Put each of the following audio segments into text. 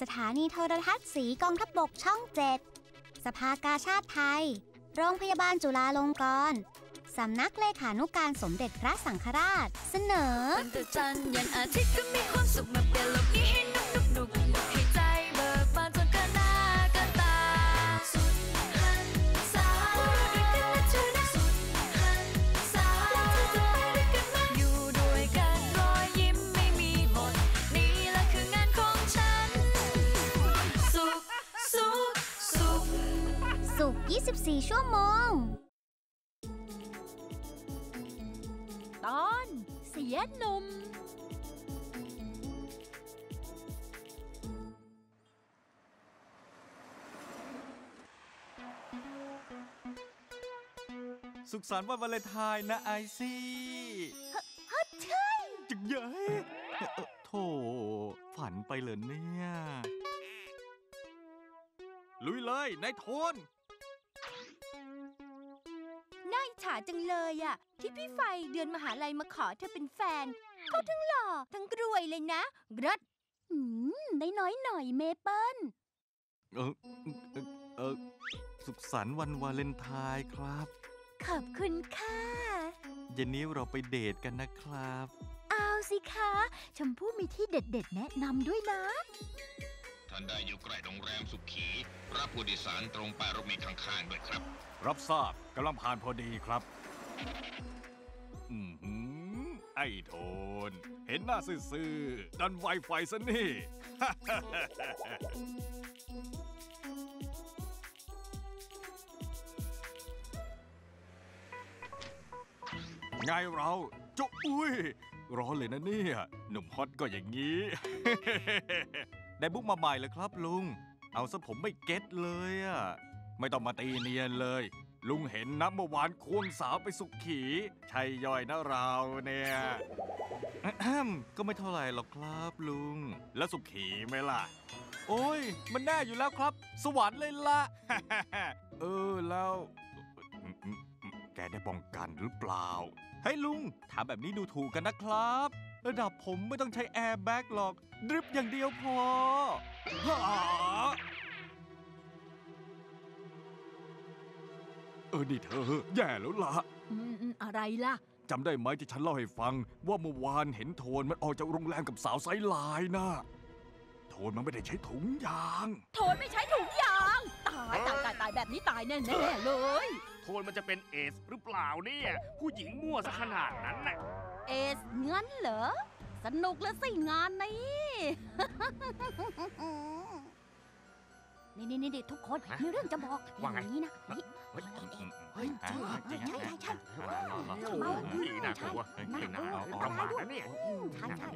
สถานีโทรทัศน์สีกองทัพบบกช่องเจ็ดสภากาชาติไทย โรงพยาบาลจุฬาลงกรณ์สำนักเลขานุการสมเด็จพระสังฆราช เสนอวันแต่จันยันอาทิตย์ก็มีความสุขมาเปลี่ยนโลกนี้ให้นุกนุกนุก 24 ชั่วโมง ตอนเสียหนุ่ม สุขสันต์วันวาเลนไทน์นะไอซี่ฮัทใช่จึงเย้ยเอ่อโถฝันไปเหรอเนี่ย ลุยเลยนายโทนน่า อิจฉาจังเลยอะที่พี่ไฟเดือนมหาลัยมาขอเธอเป็นแฟน เขาทั้งหล่อทั้งรวยเลยนะรัดอืมได้น้อยหน่อยเมเปิลเออเอ่อเออสุขสันต์วันวาเลนไทน์ครับ ขอบคุณค่ะเย็นนี้เราไปเดทกันนะครับ เอาสิคะ ชมพู่มีที่เด็ดๆ แนะนำด้วยนะ ท่านได้อยู่ใกล้โรงแรมสุขี รับผู้โดยสารตรงป้ายรถเมล์ข้างๆด้วยครับ รับทราบกำลังผ่านพอดีครับ อืมหือไอ้โทน เห็นหน้าซื่อๆ ดันไวไฟซะนี่ ไงเราจุอุ้ย ร้อนเลยนะเนี่ย หนุ่มฮอตก็อย่างนี้ ได้บุ๊กมาใหม่เลยครับลุง เอาซะผมไม่เก็ตเลยอะไม่ต้องมาตีเนียนเลย ลุงเห็นนะเมื่อวานควงสาวไปสุขีใช่ย่อยนะเราเนี่ยอะแฮมก็ไม่เท่าไหร่หรอกครับลุง แล้วสุขีไหมล่ะ โอ้ย มันแน่อยู่แล้วครับ สวรรค์เลยละเออแล้วอืมอืมอืมแกได้ป้องกันหรือเปล่า ให้ยลุงถามแบบนี้ดูถูกกันนะครับ ระดับผมไม่ต้องใช้แอร์แบ็กหรอก ดริฟอย่างเดียวพอหาเออนี่เธอ แย่แล้วล่ะ อืมๆอะไรล่ะ จำได้ไหมที่ฉันเล่าให้ฟัง ว่าเมื่อวานเห็นโทนมันออกจากโรงแรมกับสาวไซส์ไลน์นะโทนมันไม่ได้ใช้ถุงยาง โทนไม่ใช้ถุงยาง ตายตายตายตายแบบนี้ตายแน่ๆเลย โทนมันจะเป็นเอสหรือเปล่าเนี่ย ผู้หญิงมั่วซะขนาดนั้นน่ะ เอสงั้นเหรอ สนุกแล้วสิงานนี้ นี่นี่นี่ทุกคนฮะมีเรื่องจะบอกว่าไง อย่างนี้นะนี่ เฮ้ยเฮ้ยใช่ใช่ใช่ใช่นี่น่ากลัวเฮ้ยไม่น่าเอาประมาทนะเนี่ยใช่ใช่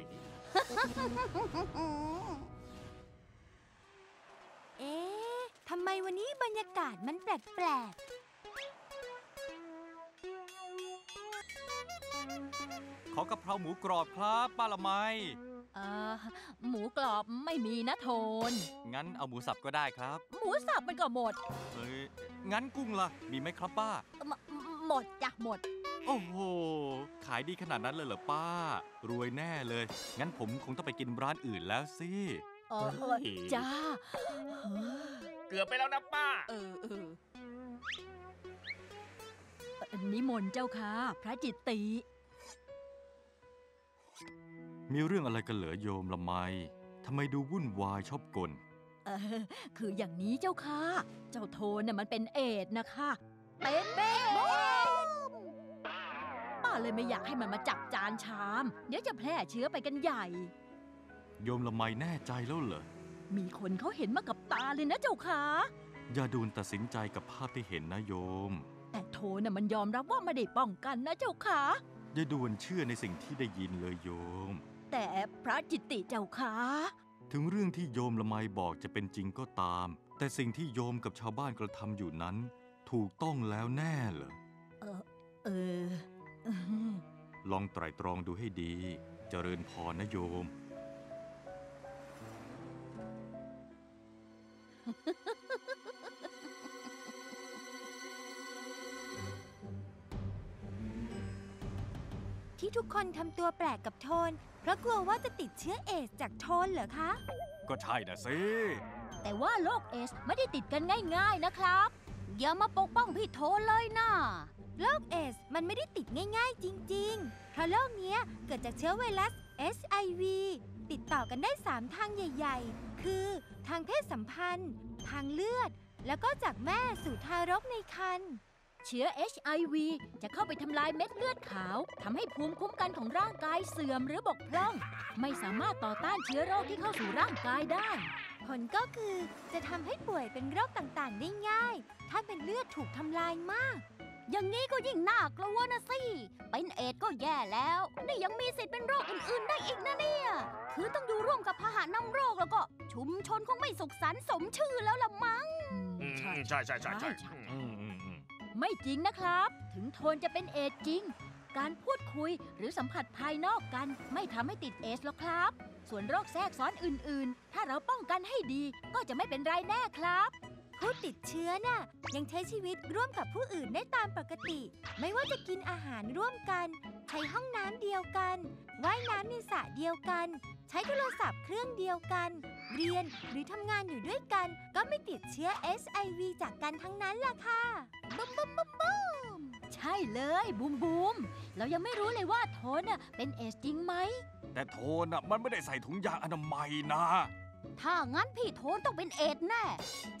เอ๊ะทำไมวันนี้บรรยากาศมันแปลก ขอกะเพราหมูกรอบครับป้าละไมๆเอ่อหมูกรอบไม่มีนะโทน งั้นเอาหมูสับก็ได้ครับ หมูสับมันก็หมด เอ้ยงั้นกุ้งล่ะ มีไหมครับป้า หมหมดจ้ะหมด โอ้โห ขายดีขนาดนั้นเลยเหรอป้า รวยแน่เลย งั้นผมคงต้องไปกินร้านอื่นแล้วสิเออเออจ้า เกือบไปแล้วนะป้า เออเออเอ่อ นิมนต์เจ้าค่ะพระจิตติ มีเรื่องอะไรกันเหรอโยมละไมทำไมดูวุ่นวายชอบกล เออ คืออย่างนี้เจ้าค่ะ เจ้าโทนน่ะมันเป็นเอดส์นะคะ เป็นเบ้ป้าเลยไม่อยากให้มันมาจับจานชาม เดี๋ยวจะแพร่เชื้อไปกันใหญ่ โยมละไมแน่ใจแล้วเหรอมีคนเขาเห็นมากับตาเลยนะเจ้าค่ะ อย่าดูนตัดสินใจกับภาพที่เห็นนะโยม แต่โทนน่ะมันยอมรับว่าไม่ได้ป้องกันนะเจ้าค่ะ อย่าด่วนเชื่อในสิ่งที่ได้ยินเลยโยม แต่พระจิตติเจ้าค่ะถึงเรื่องที่โยมละไมบอกจะเป็นจริงก็ตาม แต่สิ่งที่โยมกับชาวบ้านกระทำอยู่นั้น ถูกต้องแล้วแน่เหรอ เออ เออ ลองไตร่ตรองดูให้ดีเจริญพรนะโยม ทุกคนทำตัวแปลกกับโทน เพราะกลัวว่าจะติดเชื้อเอสจากโทนเหรอคะ ก็ใช่นะสิ แต่ว่าโรคเอสไม่ได้ติดกันง่ายๆนะครับ อย่ามาปกป้องพี่โทนเลยนะโรคเอสมันไม่ได้ติดง่าย ๆ จริง ๆ เพราะโรคเนี้ยเกิดจากเชื้อไวรัส SIV ติดต่อกันได้ 3 ทางใหญ่ ๆ คือ ทางเพศสัมพันธ์ ทางเลือด แล้วก็จากแม่สู่ทารกในครรภ์ เชื้อ HIV จะเข้าไปทำลายเม็ดเลือดขาวทำให้ภูมิคุ้มกันของร่างกายเสื่อมหรือบกพร่อง ไม่สามารถต่อต้านเชื้อโรคที่เข้าสู่ร่างกายได้ ผลก็คือจะทำให้ป่วยเป็นโรคต่างๆได้ง่าย ถ้าเป็นเลือดถูกทำลายมาก อย่างนี้ก็ยิ่งน่ากลัวนะสิ เป็นเอดส์ก็แย่แล้วนี่ยังมีสิทธิ์เป็นโรคอื่นๆ ได้อีกนะเนี่ย คือต้องอยู่ร่วมกับพาหะนำโรคแล้วก็ชุมชนคงไม่สุขสันต์สมชื่อแล้วละมั้งอืมใช่ใช่ใช่ใช่ใช่ อืมอืมอืม ไม่จริงนะครับ ถึงโทนจะเป็นเอดจริง การพูดคุยหรือสัมผัสภายนอกกัน ไม่ทำให้ติดเอดส์หรอกครับ ส่วนโรคแทรกซ้อนอื่นๆ ถ้าเราป้องกันให้ดีก็จะไม่เป็นไรแน่ครับ ผู้ติดเชื้อน่ะยังใช้ชีวิตร่วมกับผู้อื่นได้ตามปกติ ไม่ว่าจะกินอาหารร่วมกัน ใช้ห้องน้ำเดียวกัน ว่ายน้ำในสระเดียวกัน ใช้โทรศัพท์เครื่องเดียวกัน เรียนหรือทำงานอยู่ด้วยกัน ก็ไม่ติดเชื้อ SIV จากกันทั้งนั้นล่ะค่ะบึ้มบึ้มบึ้มบึ้มใช่เลยบูมบูมเรายังไม่รู้เลยว่าโทนน่ะเป็นเอดส์จริงไหมแต่โทนอะมันไม่ได้ใส่ถุงยางอนามัยนะ ถ้างั้นพี่โทนต้องเป็นเอดส์แน่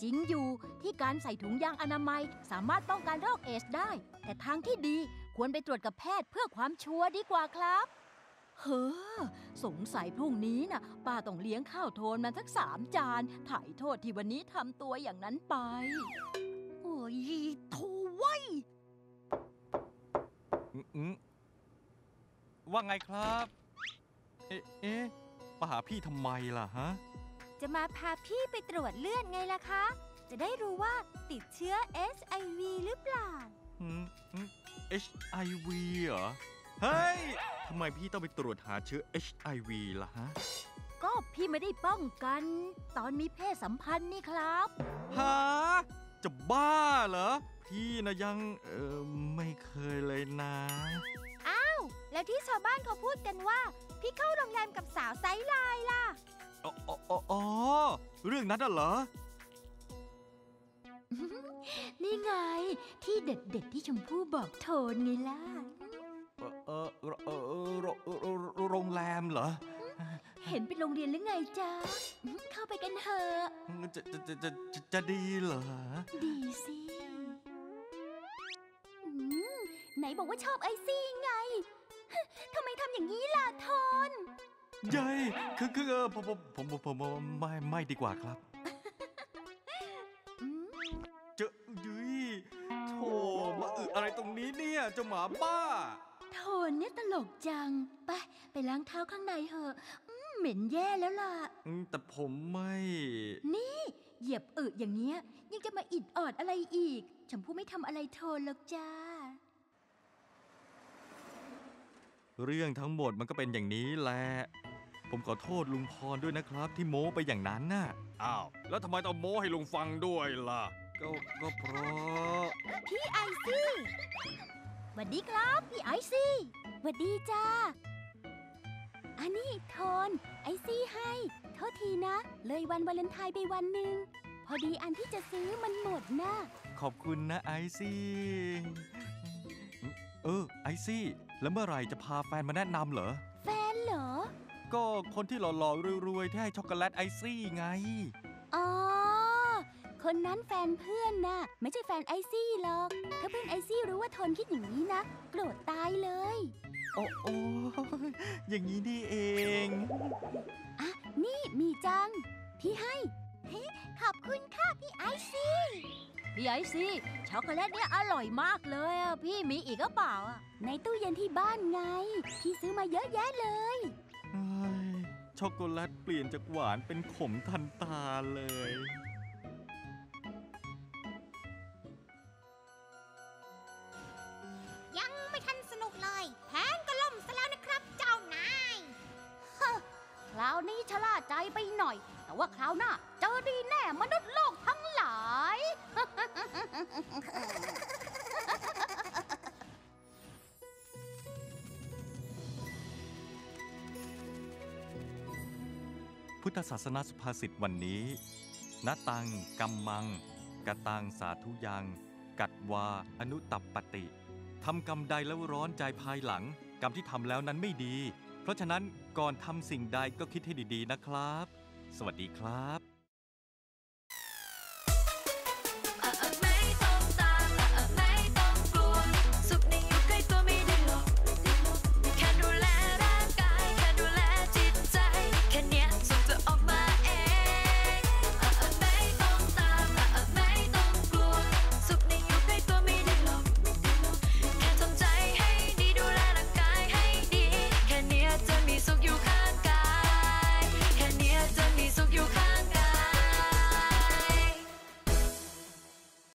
จริงอยู่ที่การใส่ถุงยางอนามัย สามารถป้องกันโรคเอดส์ได้ แต่ทางที่ดีควรไปตรวจกับแพทย์เพื่อความชัวร์ดีกว่าครับ เฮ้อ สงสัยพรุ่งนี้น่ะป้าต้องเลี้ยงข้าวโทนมาสักสามจานถ่ายโทษที่วันนี้ทำตัวอย่างนั้นไป โอ้ยโทไว้ยอืมอืมว่าไงครับ เอ๊ะเอ๊ะมาหาพี่ทำไมล่ะฮะ จะมาพาพี่ไปตรวจเลือดไงล่ะคะ จะได้รู้ว่าติดเชื้อ SIV หรือเปล่าอืมอืม HIV เหรอ เฮ้ย ทำไมพี่ต้องไปตรวจหาเชื้อ HIV ล่ะฮะ ก็พี่ไม่ได้ป้องกัน ตอนมีเพศสัมพันธ์นี่ครับ ฮะ จะบ้าเหรอ พี่นะยัง เออไม่เคยเลยนะแล้วที่ชาวบ้านเขาพูดกันว่า พี่เข้าโรงแรมกับสาวไซส์ไลน์ล่ะ อ๋ออ๋ออ๋ออ๋อเรื่องนั้นน่ะเหรอ นี่ไง ที่เด็ดๆที่ชมพู่บอกโทนไงล่ะ เออเออเออเออโรโรโรโรงแรมเหรอ เห็นเป็นโรงเรียนหรือไงจ๊ะ เข้าไปกันเถอะ จะจะจะจะจะจะดีเหรอ ดีสิอืมไหนบอกว่าชอบไอซี่ไง ทำไมทำอย่างนี้ล่ะโทน เย้ยคือคือเออผมผมผมผมผมผมไม่ไม่ดีกว่าครับอืมเจอยุ้ยโธ่มาอึอะไรตรงนี้เนี่ยเจ้าหมาบ้าโทนเนี่ยตลกจัง ไป ไปล้างเท้าข้างในเถอะอืมเหม็นแย่แล้วล่ะอืมแต่ผมไม่ นี่ เหยียบอึอย่างเงี้ย ยังจะมาอิดออดอะไรอีกชมพู่ไม่ทำอะไรโทนหรอกจ้า เรื่องทั้งหมดมันก็เป็นอย่างนี้แหละ ผมขอโทษลุงพรด้วยนะครับ ที่โม้ไปอย่างนั้นน่ะ อ้าว แล้วทำไมต้องโม้ให้ลุงฟังด้วยล่ะ ก็ก็เพราะ พี่ไอซี่สวัสดีครับพี่ไอซี่หวัดดีจ้า อันนี้โทน ไอซี่ให้ โทษทีนะ เลยวันวาเลนไทน์ไปวันหนึ่ง พอดีอันที่จะซื้อมันหมดนะขอบคุณนะไอซี่ เออไอซี่ แล้วเมื่อไหร่จะพาแฟนมาแนะนำเหรอแฟนเหรอ ก็คนที่หล่อๆรวยๆที่ให้ช็อกโกแลตไอซี่ไง อ๋อ คนนั้นแฟนเพื่อนนะไม่ใช่แฟนไอซี่หรอก ถ้าเพื่อนไอซี่รู้ว่าโทนคิดอย่างนี้นะ โกรธตายเลย โอ้โอ้อย่างนี้นี่เอง อะ นี่มีจัง พี่ให้ ขอบคุณค่ะพี่ไอซี่พี่ไอซี่ช็อกโกแลตเนี่ยอร่อยมากเลยอะพี่มีอีกก็เปล่าอะในตู้เย็นที่บ้านไง พี่ซื้อมาเยอะแยะเลยเฮ้ย ช็อกโกแลตเปลี่ยนจากหวานเป็นขมทันตาเลย พุทธศาสนาสุภาษิตวันนี้นตังกัมมัง กตังสาธุยัง กัดวา อนุตับปติ ทำกรรมใดแล้วร้อนใจภายหลัง กรรมที่ทำแล้วนั้นไม่ดี เพราะฉะนั้นก่อนทำสิ่งใดก็คิดให้ดีๆนะครับ สวัสดีครับ